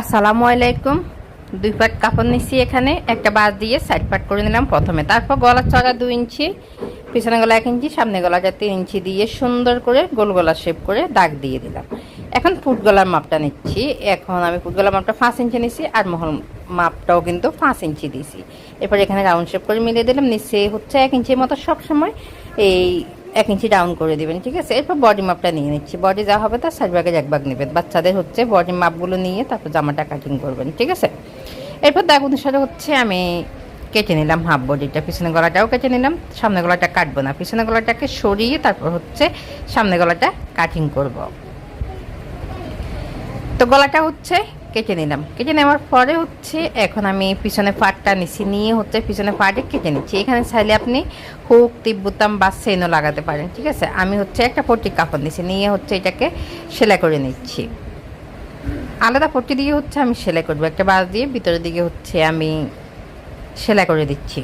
আসসালামু আলাইকুম। দুই পাট কাপড় নিচ্ছি এখানে, একটা বাস দিয়ে সাইড পাট করে নিলাম প্রথমে। তারপর গলার চড়া দুই ইঞ্চি, পিছনে গলা এক ইঞ্চি, সামনে গলাটা তিন ইঞ্চি দিয়ে সুন্দর করে গোল গলা শেপ করে দাগ দিয়ে দিলাম। এখন ফুট গলার মাপটা নিচ্ছি। এখন আমি ফুট গলার মাপটা পাঁচ ইঞ্চি নিচ্ছি আর মহল মাপটাও কিন্তু পাঁচ ইঞ্চি দিয়েছি এরপর এখানে রাউন্ড শেপ করে মিলিয়ে দিলাম। নিচে হচ্ছে এক ইঞ্চির মতো সবসময় এই এক ইঞ্চি ডাউন করে দিবেন, ঠিক আছে? এরপর বডি মাপটা নিয়ে নিচ্ছি। বডি যা হবে তার সাইড ভাগের এক ভাগ নেবেন বাচ্চাদের হচ্ছে বডি মাপগুলো নিয়ে তারপর জামাটা কাটিং করবেন, ঠিক আছে? এরপর দাগ অনুসারে হচ্ছে আমি কেটে নিলাম হাফ বডিটা পিছনে গলাটাও কেটে নিলাম সামনে গলাটা কাটবো না। পিছনে গলাটাকে সরিয়ে তারপর হচ্ছে সামনে গলাটা কাটিং করব। তো গলাটা হচ্ছে কেটে নিলাম। কেটে নেওয়ার পরে হচ্ছে এখন আমি পিছনে ফাটটা নিচ্ছি নিয়ে হচ্ছে পিছনে ফাটে কেটে নিচ্ছি। এখানে চাইলে আপনি হুক, তিব্বুতাম বা সেনও লাগাতে পারেন, ঠিক আছে? আমি হচ্ছে একটা পট্টি কাপড় নিচ্ছি নিয়ে হচ্ছে এটাকে সেলাই করে নিচ্ছি। আলাদা পট্টি দিয়ে হচ্ছে আমি সেলাই করব। একটা বাস দিয়ে ভিতরের দিকে হচ্ছে আমি সেলাই করে দিচ্ছি।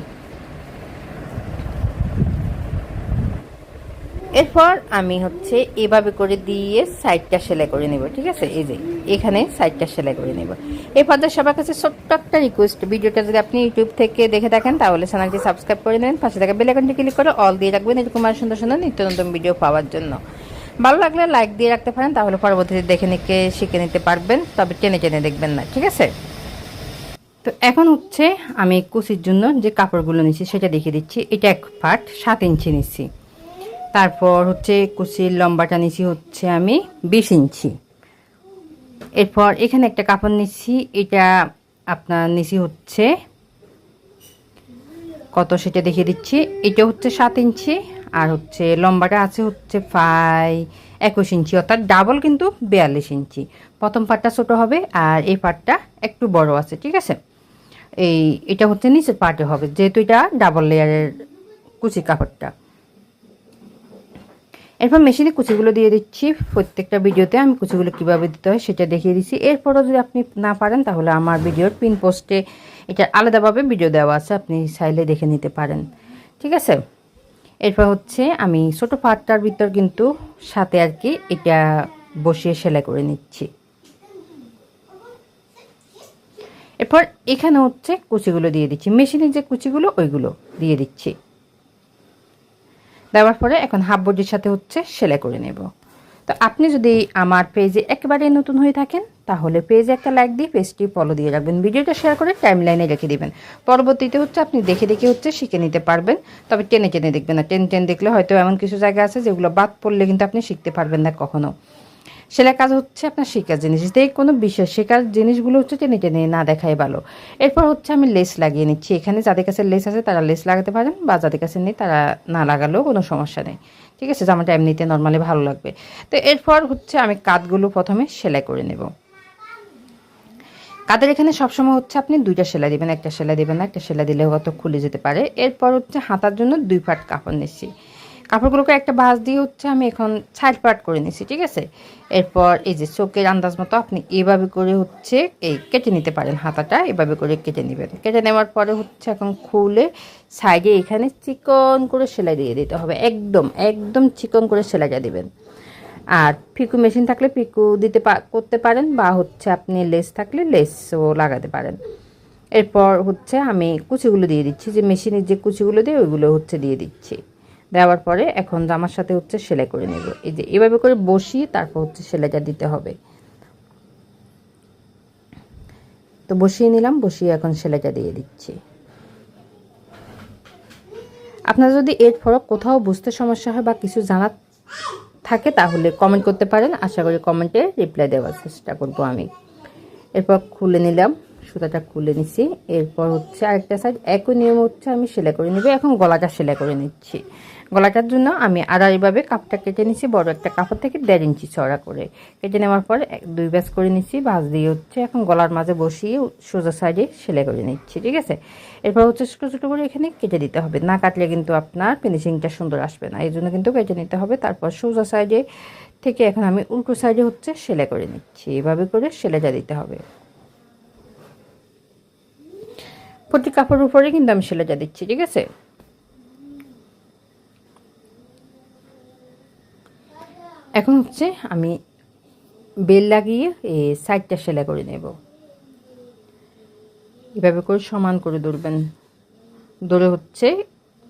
এরপর আমি হচ্ছে এভাবে করে দিয়ে সাইডটা সেলাই করে নেব, ঠিক আছে? এই যে, এখানে সাইডটা সেলাই করে নেব। এই পর্যায়ে সবার কাছে ছোট্ট একটা রিকোয়েস্ট ভিডিওটা যদি আপনি ইউটিউব থেকে দেখে থাকেন, তাহলে চ্যানেলটি সাবস্ক্রাইব করে নেন পাশে থাকা বেলাইকনটি ক্লিক করে অল দিয়ে রাখবেন, এরকম আর সুন্দর সুন্দর নিত্য নতুন ভিডিও পাওয়ার জন্য। ভালো লাগলে লাইক দিয়ে রাখতে পারেন, তাহলে পরবর্তীতে দেখে নিকে, শিখে নিতে পারবেন, তবে টেনে টেনে দেখবেন না, ঠিক আছে? তো এখন হচ্ছে আমি কুচির জন্য যে কাপড়গুলো নিচ্ছি সেটা দেখিয়ে দিচ্ছি। এটা এক পাট সাত ইঞ্চি নিচ্ছি তারপর হচ্ছে কুচির লম্বাটা নিচ্ছি হচ্ছে আমি বিশ ইঞ্চি। এরপর এখানে একটা কাপড় নিচ্ছি এটা আপনার নিচি হচ্ছে কত সেটা দেখিয়ে দিচ্ছি। এটা হচ্ছে সাত ইঞ্চি আর হচ্ছে লম্বাটা আছে হচ্ছে ফাই একুশ ইঞ্চি, অর্থাৎ ডাবল কিন্তু বিয়াল্লিশ ইঞ্চি। প্রথম পাটটা ছোট হবে আর এই পাটটা একটু বড় আছে, ঠিক আছে? এই, এটা হচ্ছে নিচের পাটে হবে, যেহেতু এটা ডাবল লেয়ারের কুচি কাপড়টা। এরপর মেশিনে কুচিগুলো দিয়ে দিচ্ছি। প্রত্যেকটা ভিডিওতে আমি কুচিগুলো কীভাবে দিতে হয় সেটা দেখিয়ে দিচ্ছি। এরপরও যদি আপনি না পারেন, তাহলে আমার ভিডিওর পিন পোস্টে এটা আলাদাভাবে ভিডিও দেওয়া আছে, আপনি চাইলে দেখে নিতে পারেন। ঠিক আছে? এরপর হচ্ছে আমি ছোটো পাটটার ভিতর কিন্তু সাথে আর কি এটা বসিয়ে সেলাই করে নিচ্ছি। এরপর এখানে হচ্ছে কুচিগুলো দিয়ে দিচ্ছি। মেশিনের যে কুচিগুলো, ওইগুলো দিয়ে দিচ্ছি। দেওয়ার পরে এখন হাফ বডির সাথে হচ্ছে সেলাই করে নেব। তো আপনি যদি আমার পেজে একেবারে নতুন হয়ে থাকেন, তাহলে পেজে একটা লাইক দিয়ে পেজটি ফলো দিয়ে রাখবেন। ভিডিওটা শেয়ার করে টাইম লাইনে রেখে দেবেন। পরবর্তীতে হচ্ছে আপনি দেখে দেখে হচ্ছে শিখে নিতে পারবেন। তবে টেনে টেনে দেখবেন না। টেন টেন দেখলে হয়তো এমন কিছু জায়গা আছে যেগুলো বাদ পড়লে কিন্তু আপনি শিখতে পারবেন না কখনো। সেলাই কাজ হচ্ছে আপনার শেখার জিনিস। যে কোনো বিশেষ শেখার জিনিসগুলো হচ্ছে টেনে টেনে না দেখাই ভালো। এরপর হচ্ছে আমি লেস লাগিয়ে নিচ্ছি। এখানে যাদের কাছে লেস আছে তারা লেস লাগাতে পারেন বা যাদের কাছে নেই তারা না লাগালেও কোনো সমস্যা নেই। ঠিক আছে? জামাটা এমনিতে নর্মালি ভালো লাগবে। তো এরপর হচ্ছে আমি কাতগুলো প্রথমে সেলাই করে নেব। কাদের এখানে সবসময় হচ্ছে আপনি দুইটা সেলাই দিবেন, একটা সেলাই দিবেন না, একটা সেলাই দিলেও হয়তো খুলে যেতে পারে। এরপর হচ্ছে হাতার জন্য দুই ফাট কাপড় নিচ্ছি। কাপড়গুলোকে একটা বাস দিয়ে হচ্ছে আমি এখন সাইড পাট করে নিচ্ছি ঠিক আছে? এরপর এই যে চোখের আন্দাজ মতো আপনি এভাবে করে হচ্ছে এই কেটে নিতে পারেন হাতাটা, এভাবে করে কেটে নেবেন। কেটে নেওয়ার পরে হচ্ছে এখন খুলে সাইডে এখানে চিকন করে সেলাই দিয়ে দিতে হবে, একদম একদম চিকন করে সেলাইটা দিবেন। আর পিকু মেশিন থাকলে পিকু দিতে করতে পারেন বা হচ্ছে আপনি লেস থাকলে লেসও লাগাতে পারেন। এরপর হচ্ছে আমি কুচিগুলো দিয়ে দিচ্ছি, যে মেশিনের যে কুচিগুলো দিয়ে ওইগুলো হচ্ছে দিয়ে দিচ্ছি। দেওয়ার পরে এখন জামার সাথে হচ্ছে সেলাই করে নেব। এই যে এভাবে করে বসিয়ে তারপর হচ্ছে সেলাইটা দিতে হবে। তো বসিয়ে নিলাম, বসিয়ে এখন সেলাইটা দিয়ে দিচ্ছি। আপনারা যদি এর ফরক কোথাও বুঝতে সমস্যা হয় বা কিছু জানার থাকে, তাহলে কমেন্ট করতে পারেন। আশা করি কমেন্টে রিপ্লাই দেওয়ার চেষ্টা করব আমি। এরপর খুলে নিলাম। সুতাটা খুলে নিচ্ছি এরপর হচ্ছে আরেকটা সাইড একই নিয়ম হচ্ছে আমি সেলাই করে নেব। এখন গলাটা সেলাই করে নিচ্ছি। গলাটার জন্য আমি আড়াইভাবে কাপটা কেটে নিচ্ছি বড় একটা কাপড় থেকে দেড় ইঞ্চি চড়া করে। কেটে নেওয়ার পর দুই ব্যাস করে নিচ্ছি ভাঁজ দিয়ে হচ্ছে এখন গলার মাঝে বসিয়ে সোজা সাইডে সেলাই করে নিচ্ছি, ঠিক আছে? এরপর হচ্ছে ছোটো ছোটো করে এখানে কেটে দিতে হবে। না কাটলে কিন্তু আপনার ফিনিশিংটা সুন্দর আসবে না। এই জন্য কিন্তু কেটে নিতে হবে। তারপর সোজা সাইডে থেকে এখন আমি উল্টো সাইডে হচ্ছে সেলাই করে নিচ্ছি। এভাবে করে সেলাইটা দিতে হবে। প্রতি কাপড়ের উপরে কিন্তু আমি সেলাইটা দিচ্ছি, ঠিক আছে? এখন হচ্ছে আমি বেল লাগিয়ে এই সাইডটা সেলাই করে নেব। এভাবে করে সমান করে ধরবেন। ধরে হচ্ছে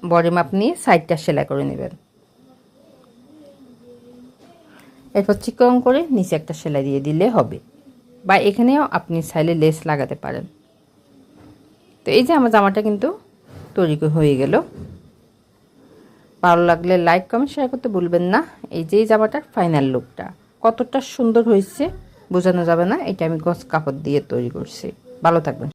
বডি মাপ নিয়ে সাইডটা সেলাই করে নেবেন। এরপর চিকন করে নিচে একটা সেলাই দিয়ে দিলে হবে। বা এখানেও আপনি সাইলে লেস লাগাতে পারেন। তো এই যে আমার জামাটা কিন্তু তৈরি হয়ে গেল। ভালো লাগলে লাইক কমেন্ট শেয়ার করতে ভুলবেন না। এই যে এই জামাটার ফাইনাল লুকটা কতটা সুন্দর হয়েছে বোঝানো যাবে না। এটা আমি গছ কাপড় দিয়ে তৈরি করছি। ভালো থাকবেন।